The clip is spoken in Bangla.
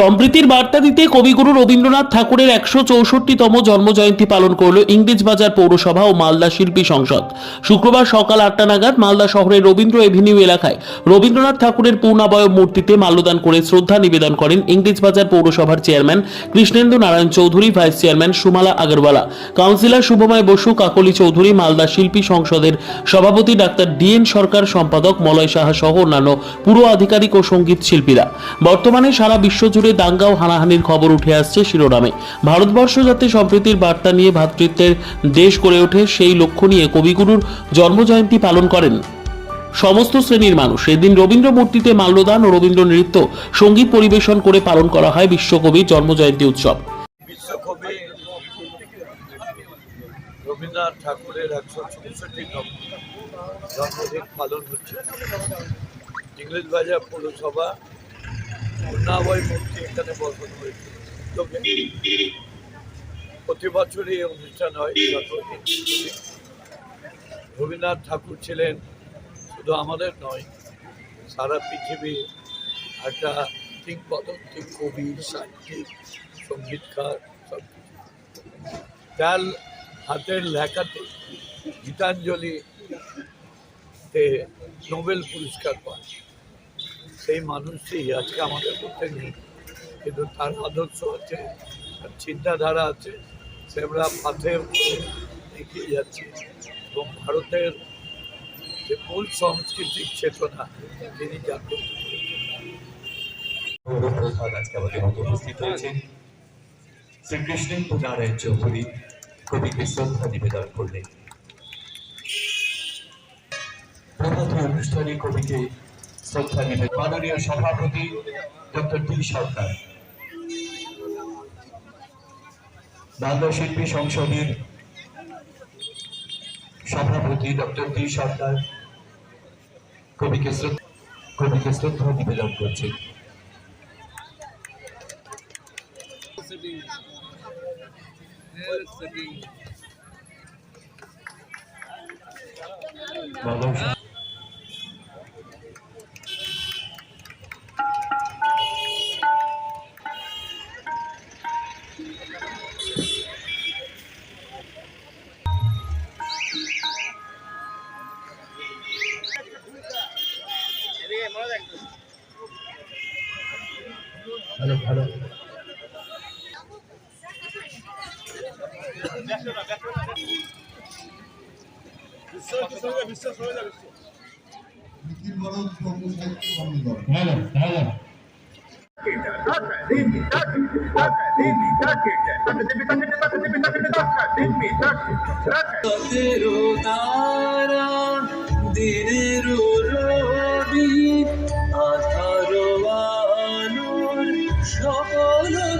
সম্প্রীতির বার্তা দিতে কবিগুরু রবীন্দ্রনাথ ঠাকুরের একশো চৌষট্টিতম জন্মজয়ন্তী পালন করল ইংরেজবাজার পৌরসভা ও মালদা শিল্পী সংসদ। শুক্রবার সকাল আটটা নাগাদ মালদা শহরের রবীন্দ্র এভিনিউ এলাকায় রবীন্দ্রনাথ ঠাকুরের পূর্ণাবয় মূর্তিতে মাল্যদান করে শ্রদ্ধা নিবেদন করেন ইংরেজবাজার পৌরসভার chairman Krishnendu Narayan Chowdhury, vice chairman Sumala Agarwala, councillor Shubhamoy Basu, Kakoli Chowdhury, Malda শিল্পী সংসদের সভাপতি ডাক্তার ডিএন সরকার, সম্পাদক মলয় সাহা সহ অন্যান্য পুরো আধিকারিক ও সংগীত শিল্পীরা। বর্তমানে সারা বিশ্ব জুড়ে দাঙ্গা ও হানাহানির খবর উঠে আসছে শিরোনামে। ভারতবর্ষ যাতে সম্প্রীতির বার্তা নিয়ে ভ্রাতৃত্বের দেশ গড়ে ওঠে, সেই লক্ষ্য নিয়ে কবিগুরুর জন্মজয়ন্তী পালন করেন সমস্ত শ্রেণির মানুষ। এদিন রবীন্দ্র মূর্তিতে মাল্যদান ও রবীন্দ্র নৃত্য সংগীত পরিবেশন করে পালন করা হয় বিশ্বকবির জন্মজয়ন্তী উৎসব। বিশ্বকবি রবীন্দ্রনাথ ঠাকুরের একশো চৌষট্টি জন্মদিন পালন হচ্ছে। ইংরেজ বাজার পৌরসভা এখানে প্রতি বছরই অনুষ্ঠান হয় রবীন্দ্রনাথ ঠাকুর ছিলেন, শুধু আমাদের নয়, সারা পৃথিবী একটা কিংবদন্তি কবি, সাহিত্যিক, সঙ্গীতকার, সব তার হাতের লেখাতে গীতাঞ্জলিতে নোবেল পুরস্কার পায় সেই মানুষটি আজকে আমাদের মধ্যে নেই। কিন্তু তার আদর্শ আছে, তার চিন্তাধারা আছে, সে আমরা পাথে এগিয়ে যাচ্ছি। এবং ভারতের যে মূল সাংস্কৃতিক চেতনা, তিনি জাগ্রত কবিকে শ্রদ্ধা নিবেদন মাননীয় সভাপতি ডক্টর টি সরকার। বাংলা শিল্পী সংসদের সভাপতি ডক্টর টি সরকার কবিকে কবিকে শ্রদ্ধা নিবেদন করছেন মানব ভালো ভালো। ভালো ভালো তেরো তারা দিনের